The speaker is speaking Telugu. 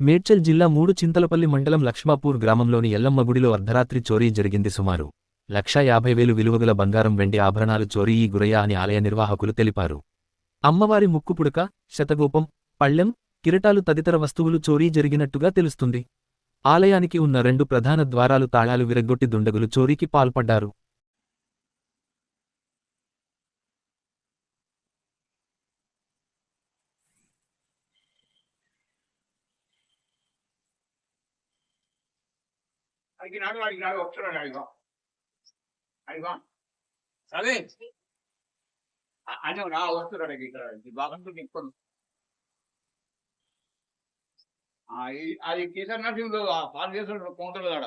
మేడ్చల్ జిల్లా మూడు చింతలపల్లి మండలం లక్ష్మాపూర్ గ్రామంలోని ఎల్లమ్మ గుడిలో అర్ధరాత్రి చోరీ జరిగింది సుమారు లక్షా యాభై వేలు విలువగల బంగారం వెండి ఆభరణాలు చోరీ గురయ్యా అని ఆలయ నిర్వాహకులు తెలిపారు. అమ్మవారి ముక్కుపుడక శతగోపం పళ్ళెం కిరటాలు తదితర వస్తువులు చోరీ జరిగినట్టుగా తెలుస్తుంది. ఆలయానికి ఉన్న రెండు ప్రధాన ద్వారాలు తాళాలు విరగ్గొట్టి దుండగులు చోరీకి పాల్పడ్డారు. అడిగినాడు అడిగినాడు వస్తున్నాడు అడిగా అడిగా సరే. అని నా వస్తున్నాడు ఇక్కడ. బాగా నింపుకొని అది కేసర్ నరసింహుడు పాలు చేస్తున్నాడు కౌంటర్ కాడ